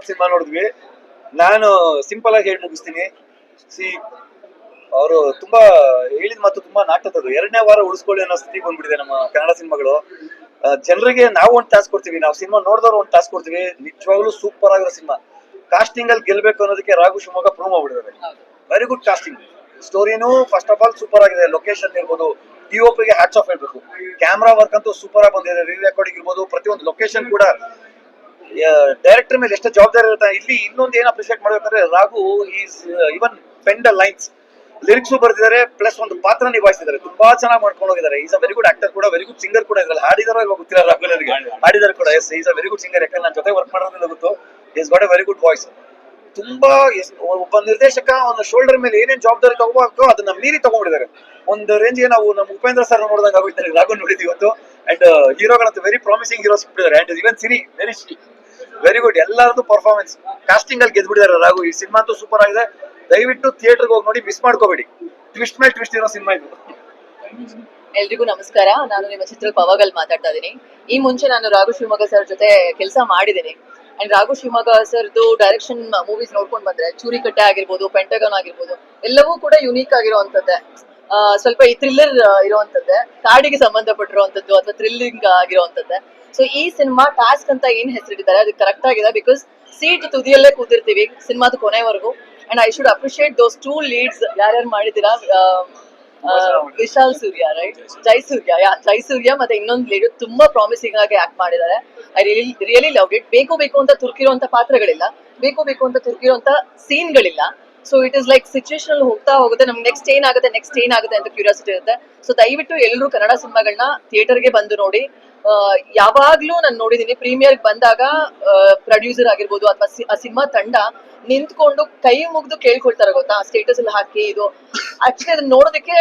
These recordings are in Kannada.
ಅನ್ನೋ ಸಿನಿಮಾ ನೋಡಿದ್ವಿ. ನಾನು ಸಿಂಪಲ್ ಆಗಿ ಹೇಳಿ ಮುಗಿಸ್ತೀನಿ. ಸಿ, ಅವರು ತುಂಬಾ ಹೇಳಿದ ಮಾತು ತುಂಬಾ ನಾಟಕದ್ದು. ಎರಡನೇ ವಾರ ಉಳಿಸ್ಕೊಳ್ಳಿ ಅನ್ನೋ ಸ್ಥಿತಿ ಬಂದ್ಬಿಟ್ಟಿದೆ ನಮ್ಮ ಕನ್ನಡ ಸಿನಿಮಾಗಳು. ಜನರಿಗೆ ನಾವು ಒಂದು ಟಾಸ್ಕ್ ಕೊಡ್ತೀವಿ. ನಾವು ಸಿನಿಮಾ ನೋಡಿದವ್ರು ಒಂದು ಟಾಸ್ಕ್ ಕೊಡ್ತೀವಿ. ನಿಜವಾಗ್ಲೂ ಸೂಪರ್ ಆಗಿರೋ ಸಿನಿಮಾ. ಕಾಸ್ಟಿಂಗ್ ಅಲ್ಲಿ ಗೆಲ್ಬೇಕು ಅನ್ನೋದಕ್ಕೆ ರಾಘು ಶಿವಮೊಗ್ಗ ಪ್ರೂವ್ ಮಾಡ್ಬಿಟ್ಟಿದ್ದಾರೆ. ವೆರಿ ಗುಡ್ ಕಾಸ್ಟಿಂಗ್ ಸ್ಟೋರಿನೂ ಫಸ್ಟ್ ಆಫ್ ಆಲ್ ಸೂಪರ್ ಆಗಿದೆ. ಲೊಕೇಶನ್ ಇರ್ಬೋದು. ಗೆ ಹ್ಯಾಟ್ಸ್ ಆಫ್ ಹೇಳ್ಬೇಕು. ಕ್ಯಾಮ್ರಾ ವರ್ಕ್ ಅಂತೂ ಸೂಪರ್ ಆಗಿ ಬಂದಿದೆ. ರೀ ರೆಕಾರ್ಡಿಂಗ್ ಇರ್ಬೋದು. ಪ್ರತಿಯೊಂದು ಲೊಕೇಶನ್ ಕೂಡ ಡೈರೆಕ್ಟರ್ ಮೇಲೆ ಎಷ್ಟು ಜವಾಬ್ದಾರಿ ಇರುತ್ತೆ. ಇಲ್ಲಿ ಇನ್ನೊಂದು ಏನ್ ಅಪ್ರಿಶಿಯೇಟ್ ಮಾಡ್ಬೇಕಂದ್ರೆ Raghu is even penned lines lyrics ಬರ್ದಿದ್ದಾರೆ ಪ್ಲಸ್ ಒಂದು ಪಾತ್ರ ನಿಭಾಯಿಸಿದ್ದಾರೆ. ತುಂಬಾ ಚೆನ್ನಾಗಿ ಮಾಡ್ಕೊಂಡು ಹೋಗಿದ್ದಾರೆ. Is a very good actor ಕೂಡ ವೆರಿ ಗುಡ್ ಸಿಂಗರ್ ಕೂಡ ಇದ್ರಲ್ಲಿ. ಹಾಡಿದಾರೋ ಇವಾಗ ಗೊತ್ತಿಲ್ಲ ರಾಘು ಅವರಿಗೆ ಹಾಡಿದಾರೆ ಕೂಡ. Yes is a very good singer ಯಾಕಂದ್ರೆ ನನ್ನ ಜೊತೆ ವರ್ಕ್ ಮಾಡೋದ್ರಿಂದ ಗೊತ್ತು. Is got a very good voice ತುಂಬಾ ಒಬ್ಬ ನಿರ್ದೇಶಕ ಒಂದು ಶೋಲ್ಡರ್ ಮೇಲೆ ಏನೇನ್ ಜವಾಬ್ದಾರಿ ತಗೋಬೇಕು ಅದನ್ನ ಮೀರಿ ತಗೊಂಡ್ಬಿಟ್ಟಿದ್ದಾರೆ. ಒಂದು ರೇಂಜ್ ನಾವು ನಮ್ಮ ಉಪೇಂದ್ರ ಸರ್ ನೋಡಿದಂಗ ಆಗೋಯ್ತಾರೆ ರಾಘು ನೋಡಿದ್ವಿ ಇವತ್ತು. ಅಂಡ್ ಹೀರೋಗಳಂತ ವೆರಿ ಪ್ರಾಮಿಸಿಂಗ್ ಹೀರೋಸ್ ಬಿಟ್ಟಿದ್ದಾರೆ and even Siri very very good ಎಲ್ಲರದ್ದು ಪರ್ಫಾರ್ಮೆನ್ಸ್ ಕಾಸ್ಟಿಂಗ್ ಅಲ್ಲಿ ಗೆದ್ಬಿಟ್ಟಿದ್ದಾರೆ ರಾಘು. ಈ ಸಿನಿಮಾ ಅಂತೂ ಸೂಪರ್ ಆಗಿದೆ. ದಯವಿಟ್ಟು ಥಿಯೇಟರ್ ಹೋಗಿ ನೋಡಿ ಮಿಸ್ ಮಾಡ್ಕೋಬೇಡಿ. ಟ್ವಿಸ್ಟ್ ಮೇಲೆ ಟ್ವಿಸ್ಟ್ ಇರೋ ಸಿನಿಮಾ ಇದು. ಎಲ್ರಿಗೂ ನಮಸ್ಕಾರ. ನಾನು ನಿಮ್ಮ ಚಿತ್ರ ಪವಾಗಲ್ ಮಾತಾಡ್ತಾ ಇದ್ದೀನಿ. ಈ ಮುಂಚೆ ನಾನು ರಾಘು ಶಿವಮೊಗ್ಗ ಸರ್ ಜೊತೆ ಕೆಲಸ ಮಾಡಿದ್ದೀನಿ. ಅಂಡ್ ರಾಘು ಶಿವಮೊಗ್ಗ ಸರ್ದು ಡೈರೆಕ್ಷನ್ ಮೂವೀಸ್ ನೋಡ್ಕೊಂಡು ಬಂದ್ರೆ ಚೂರಿಕಟ್ಟೆ ಆಗಿರ್ಬೋದು ಪೆಂಟಗನ್ ಆಗಿರ್ಬೋದು ಎಲ್ಲವೂ ಕೂಡ ಯುನೀಕ್ ಆಗಿರುವಂತದ್ದೇ ಆ, ಸ್ವಲ್ಪ ಈ ಥ್ರಿಲ್ಲರ್ ಇರುವಂತದ್ದೇ, ಕಾಡಿಗೆ ಸಂಬಂಧಪಟ್ಟಿರುವಂತದ್ದು ಅಥವಾ ಥ್ರಿಲ್ಲಿಂಗ್ ಆಗಿರುವಂತದ್ದೇ. ಸೊ ಈ ಸಿನಿಮಾ ಟಾಸ್ಕ್ ಅಂತ ಏನ್ ಹೆಸರಿಟ್ಟಿದ್ದಾರೆ? ಅದು ಕರೆಕ್ಟ್ ಆಗಿದೆ ಬಿಕಾಸ್ ಸೀಟ್ ತುದಿಯಲ್ಲೇ ಕೂತಿರ್ತೀವಿ ಸಿನಿಮಾದ ಕೊನೆವರೆಗೂ. And I should appreciate those two leads ಯಾರ್ಯಾರು ಮಾಡಿದ್ದೀರಾ? ವಿಶಾಲ್ ಸೂರ್ಯ ರೈಟ್ ಜೈ ಸೂರ್ಯ, ಯಾ, ಜೈ ಸೂರ್ಯ ಮತ್ತೆ ಇನ್ನೊಂದು ಲೀಡ್ ತುಂಬಾ ಪ್ರಾಮಿಸಿಂಗ್ ಆಗಿ ಆಕ್ಟ್ ಮಾಡಿದ್ದಾರೆ. I really really love it ಬೇಕು ಬೇಕು ಅಂತ ತುರ್ಕಿರುವಂತ ಪಾತ್ರಗಳಿಲ್ಲ. ಬೇಕು ಬೇಕು ಅಂತ ತುರ್ಕಿರುವಂತ ಸೀನ್ಗಳಿಲ್ಲ so it is like situation ಹೋಗ್ತಾ ಹೋಗುತ್ತೆ. ನಮ್ಗೆ ನೆಕ್ಸ್ಟ್ ಏನಾಗುತ್ತೆ ನೆಕ್ಸ್ಟ್ ಏನಾಗುತ್ತೆ ಅಂತ ಕ್ಯೂರಿಯಾಸಿಟಿ ಇರುತ್ತೆ. ಸೊ ದಯವಿಟ್ಟು ಎಲ್ಲರೂ ಕನ್ನಡ ಸಿನಿಮಾಗಳನ್ನ ಥಿಯೇಟರ್ಗೆ ಬಂದು ನೋಡಿ. ಯಾವಾಗ್ಲೂ ನಾನು ನೋಡಿದೀನಿ ಪ್ರೀಮಿಯರ್ ಬಂದಾಗ ಪ್ರೊಡ್ಯೂಸರ್ ಆಗಿರ್ಬೋದು ಅಥವಾ ಆ ಸಿನಿಮಾ ತಂಡ ನಿಂತ್ಕೊಂಡು ಕೈ ಮುಗ್ದು ಕೇಳ್ಕೊಳ್ತಾರೆ ಗೊತ್ತಾ? ಸ್ಟೇಟಸ್ ಅಲ್ಲಿ ಹಾಕಿ, ಇದು. ಆಕ್ಚುಲಿ ಅದನ್ನ ನೋಡೋದಕ್ಕೆ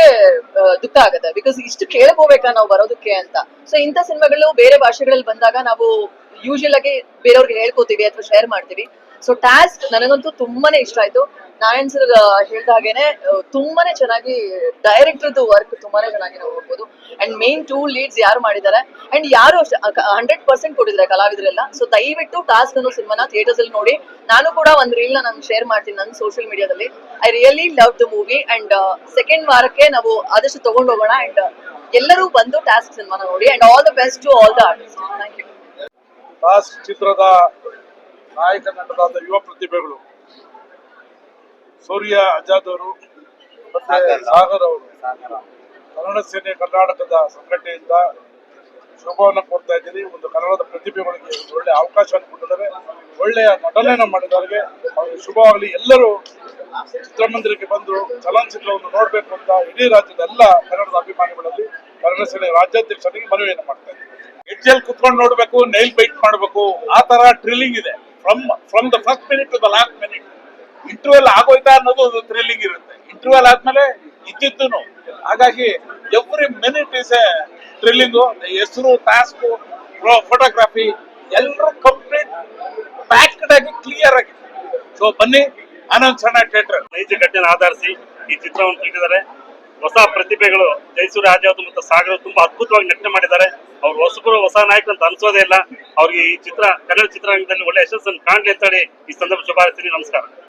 ದುಃಖ ಆಗುತ್ತೆ. ಬಿಕಾಸ್ ಇಷ್ಟು ಕೇಳ್ಕೋಬೇಕಾ ನಾವು ಬರೋದಕ್ಕೆ ಅಂತ. ಸೊ ಇಂಥ ಸಿನಿಮಾಗಳು ಬೇರೆ ಭಾಷೆಗಳಲ್ಲಿ ಬಂದಾಗ ನಾವು ಯೂಶುವಲ್ ಆಗಿ ಬೇರೆಯವ್ರಿಗೆ ಹೇಳ್ಕೊತೀವಿ ಅಥವಾ ಶೇರ್ ಮಾಡ್ತೀವಿ. ಸೊ ಟಾಸ್ಕ್ ನನಗಂತೂ ತುಂಬಾನೇ ಇಷ್ಟ ಆಯ್ತು. ನಾರಾಯಣ್ ಸರ್ ಹೇಳ್ದ ಹಾಗೇನೆ ತುಂಬಾನೇ ಚೆನ್ನಾಗಿ ಡೈರೆಕ್ಟರ್ದು ವರ್ಕ್ ತುಂಬಾನೇ ಚೆನ್ನಾಗಿ ನಾವು ನೋಡ್ಬೋದು. ಅಂಡ್ ಮೇನ್ ಟೂ ಲೀಡ್ಸ್ ಯಾರು ಮಾಡಿದ್ದಾರೆ? ಅಂಡ್ ಯಾರು ಹಂಡ್ರೆಡ್ ಪರ್ಸೆಂಟ್ ಕೊಟ್ಟಿದ್ದಾರೆ ಕಲಾವಿದರೆಲ್ಲ. ಸೊ ದಯವಿಟ್ಟು ಟಾಸ್ಕ್ ಅನ್ನೋ ಸಿನಿಮಾನ ಥಿಯೇಟರ್ಸ್ ಅಲ್ಲಿ ನೋಡಿ. ನಾನು ಕೂಡ ಒಂದು ರೀಲ್ ನಾನು ಶೇರ್ ಮಾಡ್ತೀನಿ ನನ್ನ ಸೋಷಿಯಲ್ ಮೀಡಿಯಾದಲ್ಲಿ I really love the movie and second ವಾರಕ್ಕೆ ನಾವು ಆದಷ್ಟು ತಗೊಂಡು ಹೋಗೋಣ. ಅಂಡ್ ಎಲ್ಲರೂ ಬಂದು ಟಾಸ್ಕ್ ಸಿನಿಮಾನ ನೋಡಿ. And all the best to all the artist thank you Das ಚಿತ್ರದ ನಾಯಕ ನಟರಾದ ಯುವ ಪ್ರತಿಭೆಗಳು ಸೂರ್ಯ ಅಜಾದ್ ಅವರು ಮತ್ತೆ ಸಾಗರ್ ಅವರು. ಕನ್ನಡ ಸೇನೆ ಕರ್ನಾಟಕದ ಸಂಘಟನೆಯಿಂದ ಶುಭವನ್ನು ಕೊಡ್ತಾ ಇದ್ದೀನಿ. ಒಂದು ಕನ್ನಡದ ಪ್ರತಿಭೆಗಳಿಗೆ ಒಳ್ಳೆ ಒಳ್ಳೆಯ ಅವಕಾಶ ಕೊಟ್ಟಿದ್ದಾರೆ. ಒಳ್ಳೆಯ ನಟನೆಯನ್ನು ಮಾಡಿದವರಿಗೆ ಅವರಿಗೆ ಶುಭವಾಗಲಿ. ಎಲ್ಲರೂ ಚಿತ್ರಮಂದಿರಕ್ಕೆ ಬಂದು ಚಲನಚಿತ್ರವನ್ನು ನೋಡಬೇಕು ಅಂತ ಇಡೀ ರಾಜ್ಯದ ಎಲ್ಲ ಕನ್ನಡದ ಅಭಿಮಾನಿಗಳಲ್ಲಿ ಕನ್ನಡ ಸೇನೆ ರಾಜ್ಯಾಧ್ಯಕ್ಷರಿಗೆ ಮನವಿಯನ್ನು ಮಾಡ್ತಾ ಹೆಜ್ಜೆಲ್ ಕುತ್ಕೊಂಡು ನೋಡ್ಬೇಕು ನೈಲ್ ಬೈಟ್ ಮಾಡ್ಬೇಕು, ಆ ತರ ಟ್ರಿಲ್ಲಿಂಗ್ ಇದೆ. From from the first minute to the last minute interval ಆಗೋಯ್ತಾ ಅನ್ನೋದು ಒಂದು ಥ್ರಿಲ್ಲಿಂಗ್ ಇರುತ್ತೆ. ಇಂಟರ್ವೆಲ್ ಆದ್ಮೇಲೆ ಇದ್ದಿದ್ದು ಹಾಗಾಗಿ every minute is a thrilling ಹೆಸರು ಟಾಸ್ಕ್ ಫೋಟೋಗ್ರಾಫಿ ಎಲ್ಲರೂ ಕಂಪ್ಲೀಟ್ ಪ್ಯಾಕ್ಡ್ ಆಗಿ ಕ್ಲಿಯರ್ ಆಗಿ. ಸೊ ಬನ್ನಿ, ಆನಂದ್ ಸಣ್ಣ ಥಿಯೇಟರ್ ನೈಜ ಘಟನೆ ಆಧರಿಸಿ ಈ ಚಿತ್ರವನ್ನು ತೆಗೆದಿದ್ದಾರೆ. ಹೊಸ ಪ್ರತಿಭೆಗಳು ಜೈಸೂರು ಆಜಾದ್ ಮತ್ತು ಸಾಗರ ತುಂಬಾ ಅದ್ಭುತವಾಗಿ ನಟನೆ ಮಾಡಿದ್ದಾರೆ. ಅವ್ರು ಹೊಸಬರು ಹೊಸ ನಾಯಕ ಅಂತ ಅನ್ಸೋದೇ ಇಲ್ಲ. ಅವ್ರಿಗೆ ಈ ಚಿತ್ರ, ಕನ್ನಡ ಚಿತ್ರರಂಗದಲ್ಲಿ ಒಳ್ಳೆ ಯಶಸ್ಸನ್ನು ಕಾಣ್ಲಿ ಅಂತ ಹೇಳಿ ಈ ಸಂದರ್ಭ ಶುಭಾರಿಸ್ತೀನಿ. ನಮಸ್ಕಾರ.